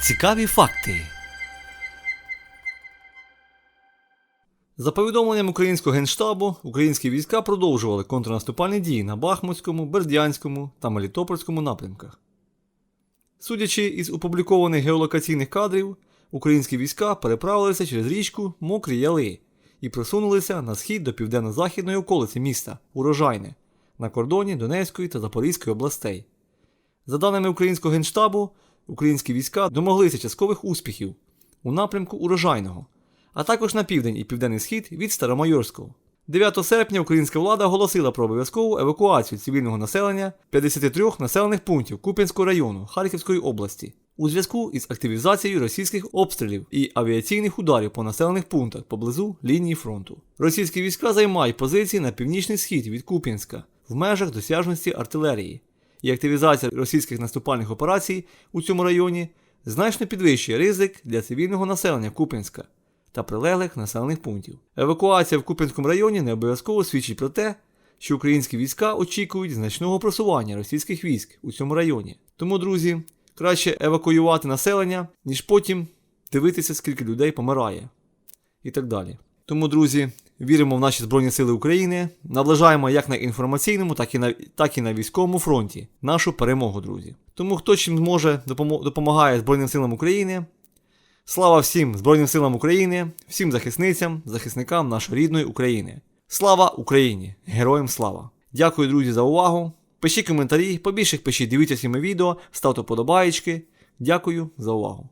Цікаві факти. За повідомленням українського генштабу, українські війська продовжували контрнаступальні дії на Бахмутському, Бердянському та Мелітопольському напрямках. Судячи із опублікованих геолокаційних кадрів, українські війська переправилися через річку Мокрі Яли і просунулися на схід до південно-західної околиці міста Урожайне на кордоні Донецької та Запорізької областей. За даними українського генштабу, українські війська домоглися часткових успіхів у напрямку урожайного, а також на південь і південний схід від Старомайорського. 9 серпня українська влада оголосила про обов'язкову евакуацію цивільного населення 53 населених пунктів Куп'янського району Харківської області у зв'язку із активізацією російських обстрілів і авіаційних ударів по населених пунктах поблизу лінії фронту. Російські війська займають позиції на північний схід від Куп'янська в межах досяжності артилерії і активізація російських наступальних операцій у цьому районі значно підвищує ризик для цивільного населення Куп'янська та прилеглих населених пунктів. Евакуація в Куп'янському районі не обов'язково свідчить про те, що українські війська очікують значного просування російських військ у цьому районі. Тому, друзі, краще евакуювати населення, ніж потім дивитися, скільки людей помирає. І так далі. Тому, друзі, віримо в наші Збройні Сили України, наближаємо як на інформаційному, так і на, так і на військовому фронті нашу перемогу, друзі. Тому хто чим зможе допомагає Збройним силам України. Слава всім Збройним силам України, всім захисницям, захисникам нашої рідної України. Слава Україні! Героям слава! Дякую, друзі, за увагу. Пишіть коментарі, побільше пишіть, дивіться всі мої відео, ставте подобаєчки. Дякую за увагу.